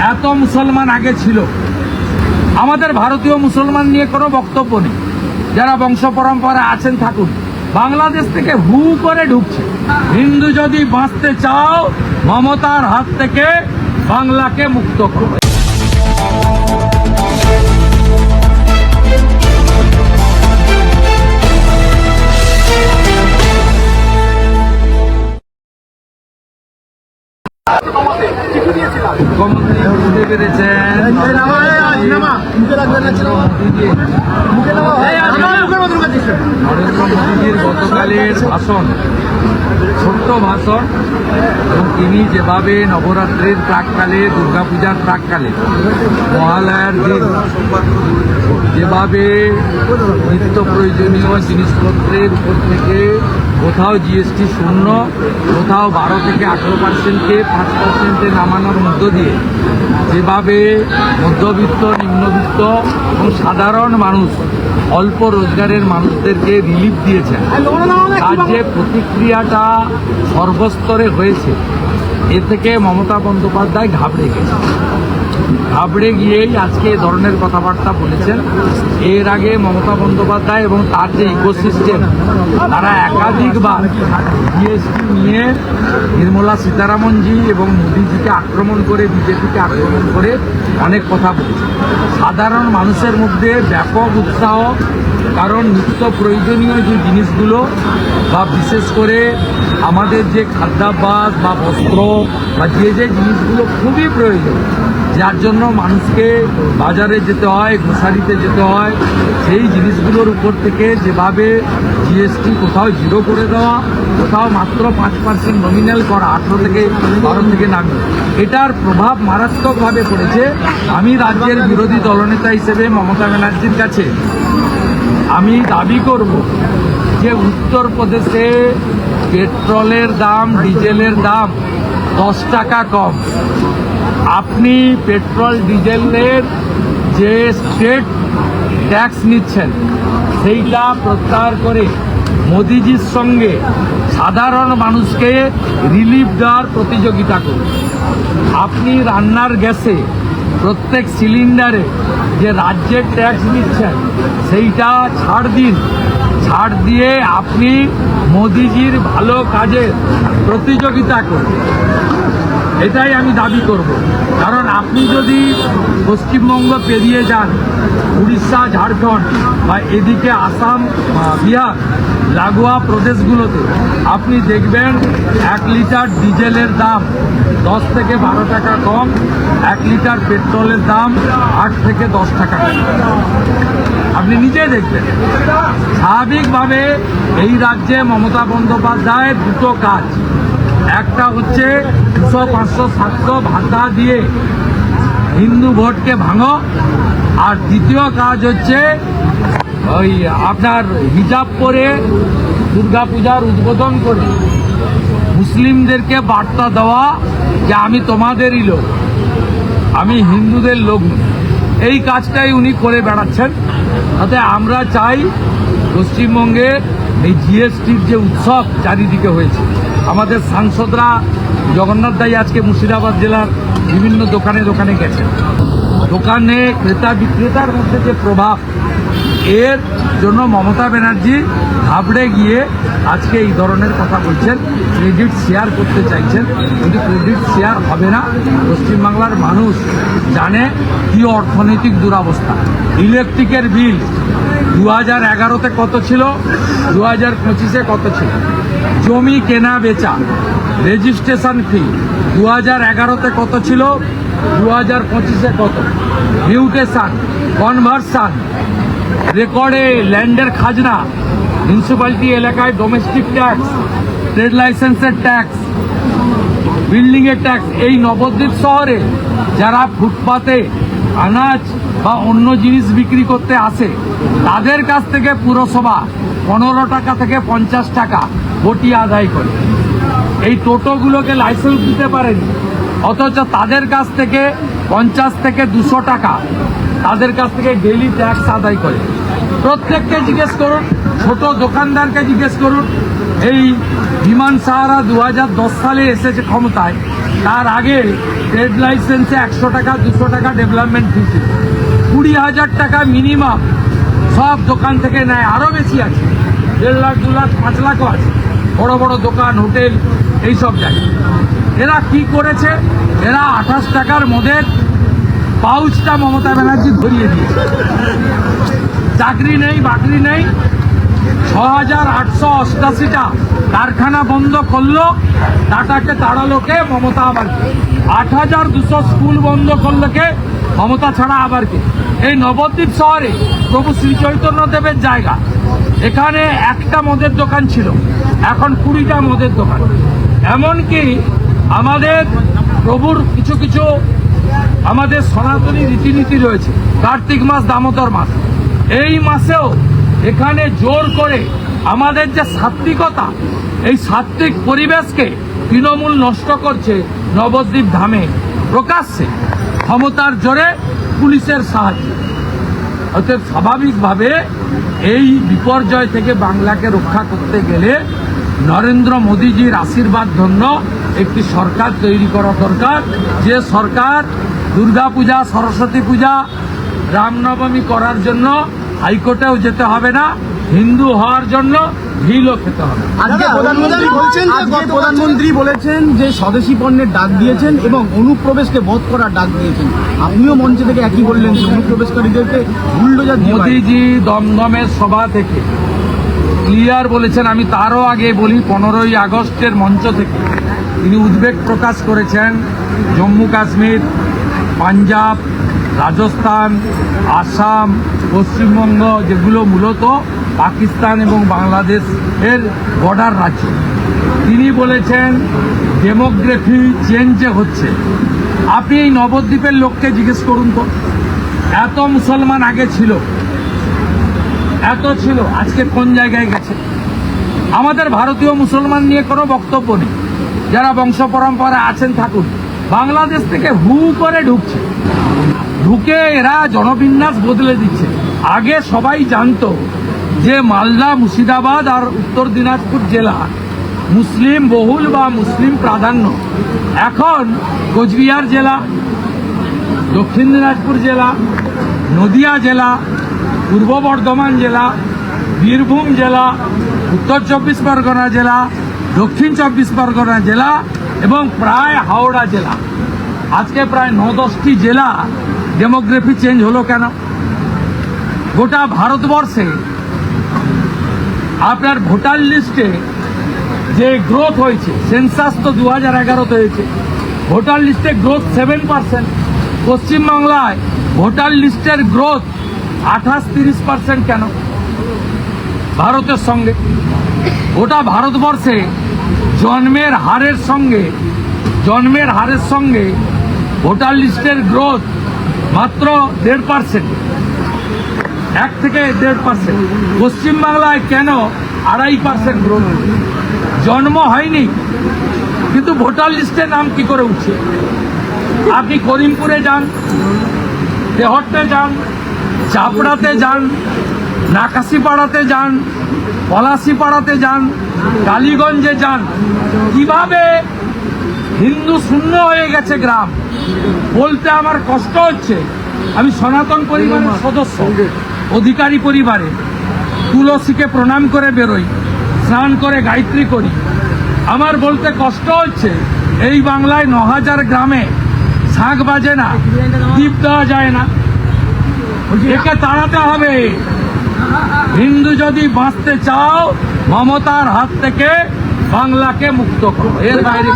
এত মুসলমান আগে ছিল। আমাদের ভারতীয় মুসলমান নিয়ে কোনো বক্তব্য নেই। যারা বংশ পরম্পরা আছেন, থাকুন। বাংলাদেশ থেকে হু করে ঢুকছে। হিন্দু যদি বাঁচতে চাও, মমতার হাত থেকে বাংলাকে মুক্ত করো। বুঝতে পেরেছেন? নরেন্দ্র মোদীজির গতকালের ভাষণ ছোট্ট ভাষণ এবং তিনি যেভাবে নবরাত্রির প্রাককালে দুর্গাপূজার প্রাককালে মহালয়ার দিন যেভাবে নিত্য প্রয়োজনীয় জিনিসপত্রের উপর থেকে কোথাও জিএসটি শূন্য কোথাও বারো থেকে আঠেরো পার্সেন্টকে পাঁচ পার্সেন্টে নামানোর মধ্য দিয়ে যেভাবে মধ্যবিত্ত, নিম্নবিত্ত এবং সাধারণ মানুষ অল্প রোজগারের মানুষদেরকে রিলিফ দিয়েছেন, তার যে প্রতিক্রিয়াটা সর্বস্তরে হয়েছে, এ থেকে মমতা বন্দ্যোপাধ্যায় ঘাবড়ে গেছে ঘাবড়ে গিয়েই আজকে এ ধরনের কথাবার্তা বলেছেন। এর আগে মমতা বন্দ্যোপাধ্যায় এবং তার যে ইকোসিস্টেম তারা একাধিকবার জিএসটি নিয়ে নির্মলা সীতারামনজি এবং মোদীজিকে আক্রমণ করে, বিজেপিকে আক্রমণ করে অনেক কথা বলেছে সাধারণ মানুষের মধ্যে ব্যাপক উৎসাহ, কারণ নিত্য প্রয়োজনীয় যে জিনিসগুলো বা বিশেষ করে আমাদের যে খাদ্যাভ্যাস বা বস্ত্র বা যে যে জিনিসগুলো খুবই প্রয়োজন যার জন্য মানুষকে বাজারে যেতে হয় গ্রোসারিতে যেতে হয়, সেই জিনিসগুলোর উপর থেকে যেভাবে জিএসটি কোথাও জিরো করে দেওয়া, কোথাও মাত্র পাঁচ পার্সেন্ট নমিনাল করা, আঠেরো থেকে বারো থেকে নামিয়ে। এটার প্রভাব মারাত্মকভাবে পড়েছে। আমি রাজ্যের বিরোধী দলনেতা হিসেবে মমতা ব্যানার্জির কাছে আমি দাবি করব যে উত্তরপ্রদেশে পেট্রোলের দাম, ডিজেলের দাম দশ টাকা কম। আপনি পেট্রোল, ডিজেলের যে স্টেট ট্যাক্স নিচ্ছেন, সেইটা প্রত্যাহার করে মোদিজির সঙ্গে সাধারণ মানুষকে রিলিফ দেওয়ার প্রতিযোগিতা করুন। আপনি রান্নার গ্যাসে প্রত্যেক সিলিন্ডারে যে রাজ্যের ট্যাক্স নিচ্ছেন, সেইটা ছাড় দিন। ছাড় দিয়ে আপনি মোদিজির ভালো কাজের প্রতিযোগিতা করুন। এটাই আমি দাবি করব। কারণ আপনি যদি পশ্চিমবঙ্গ পেরিয়ে যান, উড়িষ্যা, ঝাড়খণ্ড বা এদিকে আসাম বিহার, লাগোয়া প্রদেশগুলোতে, আপনি দেখবেন এক লিটার ডিজেলের দাম দশ থেকে বারো টাকা কম, এক লিটার পেট্রোলের দাম আট থেকে দশ টাকা আপনি নিজে দেখবেন। স্বাভাবিকভাবে এই রাজ্যে মমতা বন্দ্যোপাধ্যায়ের দুটো কাজ। একটা হচ্ছে দুশো পাঁচশো সাতশো ভাতা দিয়ে হিন্দু ভোটকে ভাঙো। আর দ্বিতীয় কাজ হচ্ছে ওই আপনার হিজাব পরে দুর্গাপূজার উদ্বোধন করে মুসলিমদেরকে বার্তা দেওয়া যে আমি তোমাদেরই লোক। আমি হিন্দুদের লোক এই কাজটাই উনি করে বেড়াচ্ছেন। তাতে আমরা চাই পশ্চিমবঙ্গে এই জিএসটির যে উৎসব চারিদিকে হয়েছে আমাদের সাংসদরা জগন্নাথ দাই আজকে মুর্শিদাবাদ জেলার বিভিন্ন দোকানে দোকানে গেছেন। দোকানে ক্রেতা বিক্রেতার মধ্যে যে প্রভাব, এর জন্য মমতা ব্যানার্জি ঘাবড়ে গিয়ে আজকে এই ধরনের কথা বলছেন। ক্রেডিট শেয়ার করতে চাইছেন। কিন্তু ক্রেডিট শেয়ার হবে না। পশ্চিমবাংলার মানুষ জানে কি অর্থনৈতিক দুরবস্থা। ইলেকট্রিকের বিল দু হাজার এগারোতে কত ছিল? দু হাজার পঁচিশে কত ছিল? জমি কেনা বেচা। রেজিস্ট্রেশন ফি দু হাজার এগারোতে কত ছিল? দু হাজার পঁচিশে কত? মিউটেশন কনভার্সান রেকর্ডে ল্যান্ডের খাজনা মিউনিসিপ্যালিটি এলাকায় ডোমেস্টিক ট্যাক্স ট্রেড লাইসেন্সের ট্যাক্স বিল্ডিংয়ের ট্যাক্স এই নবদ্বীপ শহরে যারা ফুটপাতে আনাজ বা অন্য জিনিস বিক্রি করতে আসে, তাদের কাছ থেকে পুরসভা পনেরো টাকা থেকে পঞ্চাশ টাকা। বটি আদায় করে। এই টোটোগুলোকে লাইসেন্স দিতে পারেনি, অথচ তাদের কাছ থেকে পঞ্চাশ থেকে দুশো টাকা তাদের কাছ থেকে ডেলি ট্যাক্স আদায় করে। প্রত্যেককে জিজ্ঞেস করুন, ছোট দোকানদারকে জিজ্ঞেস করুন, এই বিমান সাহারা দু হাজার দশ সালে এসেছে ক্ষমতায়, তার আগে ট্রেড লাইসেন্সে একশো টাকা, দুশো টাকা ডেভেলপমেন্ট ফি ছিল কুড়ি হাজার টাকা মিনিমাম সব দোকান থেকে নেয় আরও বেশি আছে, দেড় লাখ, দু লাখ, পাঁচ লাখও আছে। বড় বড় দোকান, হোটেল, এইসব জায়গায় এরা কি করেছে? এরা আঠাশ টাকার মদের পাউচটা মমতা ব্যানার্জি ধরিয়ে দিয়েছে। চাকরি নেই, বাকরি নেই। ছ হাজার আটশো অষ্টাশিটা কারখানা বন্ধ করল, টাটাকে তাড়ালো কে? মমতা আবার কে? আট হাজার দুশো স্কুল বন্ধ করল কে? মমতা ছাড়া আবার কে? এই নবদ্বীপ শহরে প্রভু শ্রী চৈতন্য দেবের জায়গা। এখানে একটা মদের দোকান ছিল। এখন কুড়িটা মদের দোকান। এমনকি আমাদের প্রভুর কিছু কিছু আমাদের সনাতনী রীতিনীতি রয়েছে, কার্তিক মাস, দামোদর মাস। এই মাসেও এখানে জোর করে আমাদের যে সাত্বিকতা এই সাত্বিক পরিবেশকে তৃণমূল নষ্ট করছে নবদ্বীপ ধামে প্রকাশ্যে ক্ষমতার জোরে পুলিশের সাহায্যে। অতএব স্বাভাবিকভাবে এই বিপর্যয় থেকে বাংলাকে রক্ষা করতে গেলে নরেন্দ্র মোদীজির আশীর্বাদ ধন্য একটি সরকার তৈরি করা দরকার। যে সরকার দুর্গা পূজা সরস্বতী পূজা রামনবমী করার জন্য হাইকোর্টেও যেতে হবে না হিন্দু হওয়ার জন্য ঢিলও খেতে হবে। আজকে প্রধানমন্ত্রী বলছেন প্রধানমন্ত্রী বলেছেন যে স্বদেশী পণ্যের ডাক দিয়েছেন এবং অনুপ্রবেশকে বধ করার ডাক দিয়েছেন। আপনিও মঞ্চে থেকে একই বললেন যে অনুপ্রবেশকারীদেরকে বাড়ি- মোদিজি দমদমের সভা থেকে ক্লিয়ার বলেছেন, আমি তারও আগে বলি, পনেরোই আগস্টের মঞ্চ থেকে তিনি উদ্বেগ প্রকাশ করেছেন। জম্মু কাশ্মীর, পাঞ্জাব, রাজস্থান, আসাম, পশ্চিমবঙ্গ যেগুলো মূলত পাকিস্তান এবং বাংলাদেশের বর্ডার রাজ্য। তিনি বলেছেন, ডেমোগ্রাফি চেঞ্জ হচ্ছে। আপনি এই নবদ্বীপের লোককে জিজ্ঞেস করুন তো। এত মুসলমান আগে ছিল। এত ছিল, আজকে কোন জায়গায় গেছে? আমাদের ভারতীয় মুসলমান নিয়ে কোনো বক্তব্য নেই। যারা বংশ পরম্পরা আছেন, থাকুন। বাংলাদেশ থেকে হু করে ঢুকছে। ঢুকে এরা জনবিন্যাস বদলে দিচ্ছে। আগে সবাই জানতো যে মালদা, মুর্শিদাবাদ আর উত্তর দিনাজপুর জেলা মুসলিম বহুল বা মুসলিম প্রাধান্য। এখন কোচবিহার জেলা, দক্ষিণ দিনাজপুর জেলা, নদিয়া জেলা পূর্ব বর্ধমান জেলা, বীরভূম জেলা, উত্তর চব্বিশ পরগনা জেলা, দক্ষিণ চব্বিশ পরগনা জেলা এবং প্রায় হাওড়া জেলা। আজকে প্রায় ন দশটি জেলা ডেমোগ্রাফি চেঞ্জ হলো কেন? গোটা ভারতবর্ষে আপনার ভোটার লিস্টে যে গ্রোথ হয়েছে সেন্সাস তো দু হাজার এগারোতে হয়েছে, ভোটার লিস্টে গ্রোথ সেভেন পার্সেন্ট পশ্চিমবাংলায় ভোটার লিস্টের গ্রোথ আঠাশ তিরিশ পার্সেন্ট কেন? ভারতের সঙ্গে। গোটা ভারতবর্ষে জন্মের হারের সঙ্গে, জন্মের হারের সঙ্গে ভোটার লিস্টের গ্রোথ মাত্র দেড় পার্সেন্ট। এক থেকে দেড় পার্সেন্ট। পশ্চিমবাংলায় কেন আড়াই পার্সেন্ট গ্রোথ জন্ম হয়নি, কিন্তু ভোটার লিস্টে নাম কি করে উঠছে? আপনি করিমপুরে যান তেহট্টে যান চাপড়াতে যান, নাকাশিপাড়াতে যান, পলাশিপাড়াতে যান, কালীগঞ্জে যান। কীভাবে হিন্দু শূন্য হয়ে গেছে গ্রাম? বলতে আমার কষ্ট হচ্ছে। আমি সনাতন পরিবারের সদস্য, অধিকারী পরিবারে। তুলসীকে প্রণাম করে বেরোই, স্নান করে গায়ত্রী করি। আমার বলতে কষ্ট হচ্ছে, এই বাংলায় ন হাজার গ্রামে শাঁখ বাজে না দ্বীপ দেওয়া যায় না। একে তাড়াতে হবে হিন্দু যদি বাঁচতে চাও মমতার হাত থেকে বাংলাকে মুক্ত করো এর বাইরে